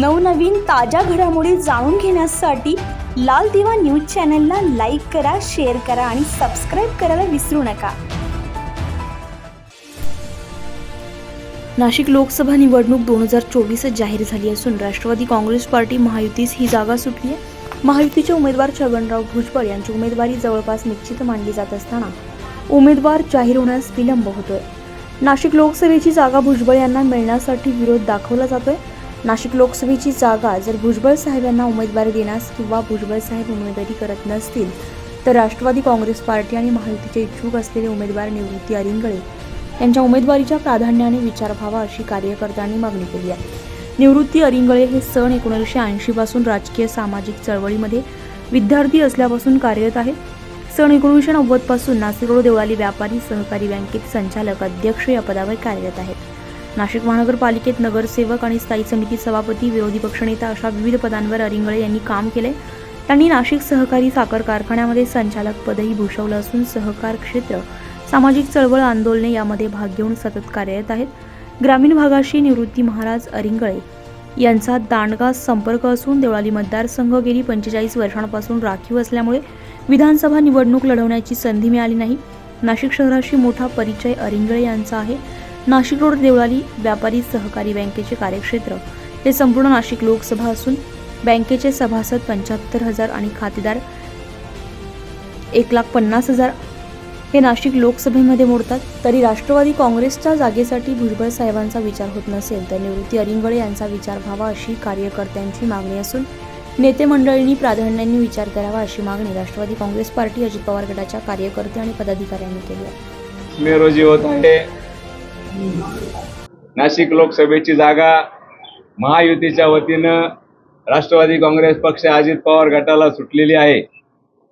नवनवीन ताज्या घडामोडी जाणून घेण्यासाठी लाल दिवा न्यूज चॅनलला लाईक करा शेअर करा आणि सबस्क्राईब करायला विसरू नका. नाशिक लोकसभा निवडणूक दोन हजार चोवीसच जाहीर झाली असून राष्ट्रवादी काँग्रेस पार्टी महायुतीस ही जागा सुटली आहे. महायुतीचे उमेदवार छगनराव भुजबळ यांची उमेदवारी जवळपास निश्चित मानली जात असताना उमेदवार जाहीर होण्यास विलंब होतोय. नाशिक लोकसभेची जागा भुजबळ यांना मिळण्यासाठी विरोध दाखवला जातोय. नाशिक लोकसभेची जागा जर भुजबळ साहेब यांना उमेदवारी देण्यास किंवा भुजबळ साहेब उमेदवारी करत नसतील तर राष्ट्रवादी काँग्रेस पार्टी आणि महायुतीचे इच्छुक असलेले उमेदवार निवृत्ती अरिंगळे यांच्या उमेदवारीच्या प्राधान्याने विचार व्हावा अशी कार्यकर्त्यांनी मागणी केली आहे. निवृत्ती अरिंगळे हे सन एकोणीसशे ऐंशी पासून राजकीय सामाजिक चळवळीमध्ये विद्यार्थी असल्यापासून कार्यरत आहेत. सन एकोणीसशे नव्वदपासून नाशिक देवळाली व्यापारी सहकारी बँकेत संचालक अध्यक्ष या पदावर कार्यरत आहेत. नाशिक महानगरपालिकेत नगरसेवक आणि स्थायी समिती सभापती विरोधी पक्षनेता अशा विविध पदांवर अरिंगळे यांनी काम केले. त्यांनी नाशिक सहकारी साखर कारखान्यामध्ये संचालक पदही भूषवलं असून सहकार क्षेत्र सामाजिक चळवळ आंदोलने यामध्ये भाग घेऊन सतत कार्यरत आहेत. ग्रामीण भागाशी निवृत्ती महाराज अरिंगळे यांचा दांडगा संपर्क असून देवळाली मतदारसंघ गेली पंचेचाळीस वर्षांपासून राखीव असल्यामुळे विधानसभा निवडणूक लढवण्याची संधी मिळाली नाही. नाशिक शहराशी मोठा परिचय अरिंगळे यांचा आहे. नाशिक रोड देवळाली व्यापारी सहकारी बँकेचे कार्यक्षेत्र. ते संपूर्ण नाशिक लोकसभा असून बँकेचे सभासद पंच्याहत्तर हजार आणि खातेदार एक लाख पन्नास हजार. हे नाशिक लोकसभेमध्ये मोडतात तरी राष्ट्रवादी काँग्रेसच्या जागेसाठी भुजबळ साहेबांचा विचार होत नसेल तर निवृत्ती अरिंगळे यांचा विचार व्हावा अशी कार्यकर्त्यांची मागणी असून नेते मंडळींनी प्राधान्याने विचार करावा अशी मागणी राष्ट्रवादी काँग्रेस पार्टी अजित पवार गटाच्या कार्यकर्ते आणि पदाधिकाऱ्यांनी केली आहे. रोजी होत आहे. नाशिक लोकसभेची जागा महायुतीच्या वतीनं राष्ट्रवादी काँग्रेस पक्ष अजित पवार गटाला सुटलेली आहे.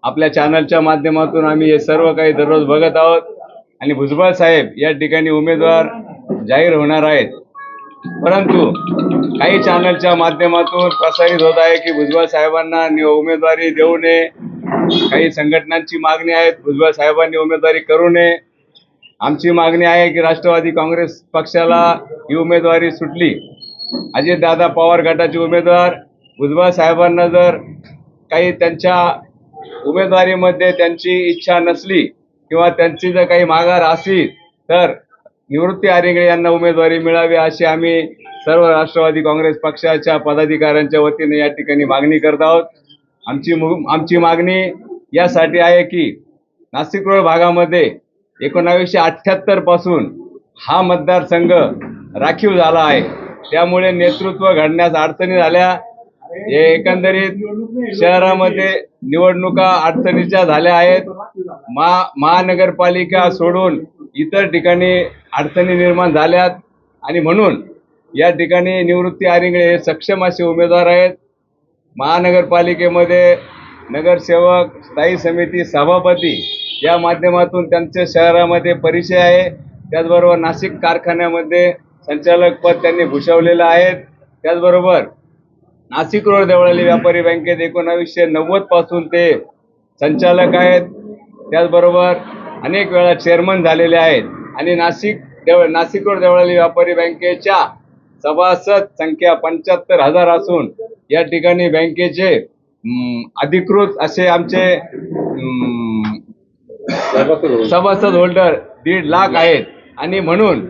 आपल्या चॅनलच्या माध्यमातून आम्ही हे सर्व काही दररोज बघत आहोत आणि भुजबळ साहेब या ठिकाणी उमेदवार जाहीर होणार आहेत. परंतु काही चॅनलच्या माध्यमातून प्रसारित होत आहे की भुजबळ साहेबांना उमेदवारी देऊ नये. काही संघटनांची मागणी आहेत. भुजबळ साहेबांनी उमेदवारी करू नये. आमची मागणी आहे की राष्ट्रवादी काँग्रेस पक्षाला ही उमेदवारी सुटली. अजितदादा पवार गटाचे उमेदवार भुजबळ साहेबांना जर काही त्यांच्या उमेदवारीमध्ये त्यांची इच्छा नसली किंवा त्यांची जर काही माघार असली तर निवृत्ती आरिंगळे यांना उमेदवारी मिळावी अशी आम्ही सर्व राष्ट्रवादी काँग्रेस पक्षाच्या पदाधिकाऱ्यांच्या वतीने या ठिकाणी मागणी करत आहोत. आमची मु- आमची मागणी यासाठी आहे की नाशिक रोड भागामध्ये एकोणावीसशे अठ्ठ्याहत्तरपासून हा मतदारसंघ राखीव झाला आहे. त्यामुळे नेतृत्व घडण्यास अडचणी झाल्या. हे एकंदरीत शहरामध्ये निवडणुका अडचणीच्या झाल्या आहेत. मा महानगरपालिका सोडून इतर ठिकाणी अडचणी निर्माण झाल्यात. आणि म्हणून या ठिकाणी निवृत्ती आरिंगळे हे सक्षम असे उमेदवार आहेत. महानगरपालिकेमध्ये नगरसेवक स्थायी समिती सभापती या माध्यमातून त्यांचे शहरामध्ये परिचय आहे. त्याचबरोबर नाशिक कारखान्यामध्ये संचालक पद त्यांनी भूषवलेलं आहे. त्याचबरोबर नाशिक रोड देवळाली व्यापारी बँकेत एकोणावीसशे नव्वदपासून ते संचालक आहेत. त्याचबरोबर अनेक वेळा चेअरमन झालेले आहेत. आणि नाशिक देव नाशिक रोड देवळाली व्यापारी बँकेच्या सभासद संख्या पंच्याहत्तर हजार असून या ठिकाणी बँकेचे अधिकृत असे आमचे सभासद होल्डर दीड लाख आहेत आणि म्हणून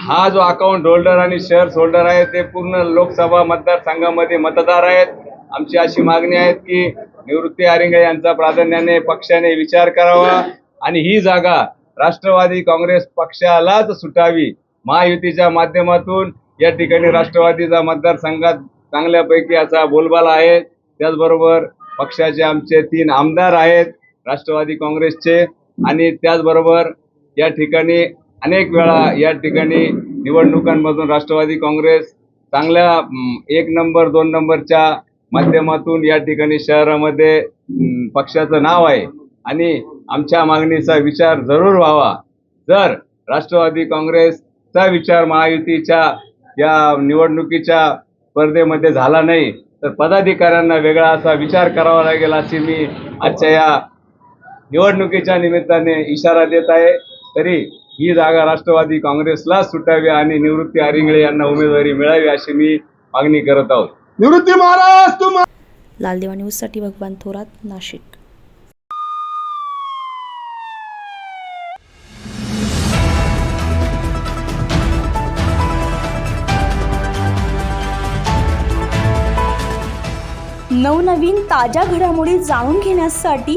हा जो अकाउंट होल्डर आणि शेअर्स होल्डर आहे ते पूर्ण लोकसभा मतदारसंघामध्ये मतदार आहेत. आमची अशी मागणी आहे की निवृत्ती आरिंगे यांचा प्राधान्याने पक्षाने विचार करावा. आणि ही जागा राष्ट्रवादी काँग्रेस पक्षालाच सुटावी. महायुतीच्या माध्यमातून या ठिकाणी राष्ट्रवादीचा मतदारसंघात चांगल्यापैकी असा बोलबाला आहे. त्याचबरोबर पक्षाचे आमचे तीन आमदार आहेत. राष्ट्रवादी काँग्रेसचे आणि त्याचबरोबर या ठिकाणी अनेक वेळा या ठिकाणी निवडणुकांमधून राष्ट्रवादी काँग्रेस चांगल्या एक नंबर दोन नंबरच्या माध्यमातून या ठिकाणी शहरामध्ये पक्षाचं नाव आहे. आणि आमच्या मागणीचा विचार जरूर व्हावा. जर राष्ट्रवादी काँग्रेसचा विचार महायुतीच्या या निवडणुकीच्या स्पर्धेमध्ये झाला नाही तर पदाधिकाऱ्यांना वेगळा असा विचार करावा लागेल अशी मी आजच्या या निवडणुकीच्या निमित्ताने इशारा देत आहे. तरी ही जागा राष्ट्रवादी काँग्रेसला सुटावी आणि निवृत्ती आरिंगळे यांना उमेदवारी मिळावी अशी मी मागणी करत आहोत. निवृत्ती महाराज तुम लालदेवा न्यूजसाठी भगवान थोरात नाशिक. नवनवीन ताज्या घडामोडी जाणून घेण्यासाठी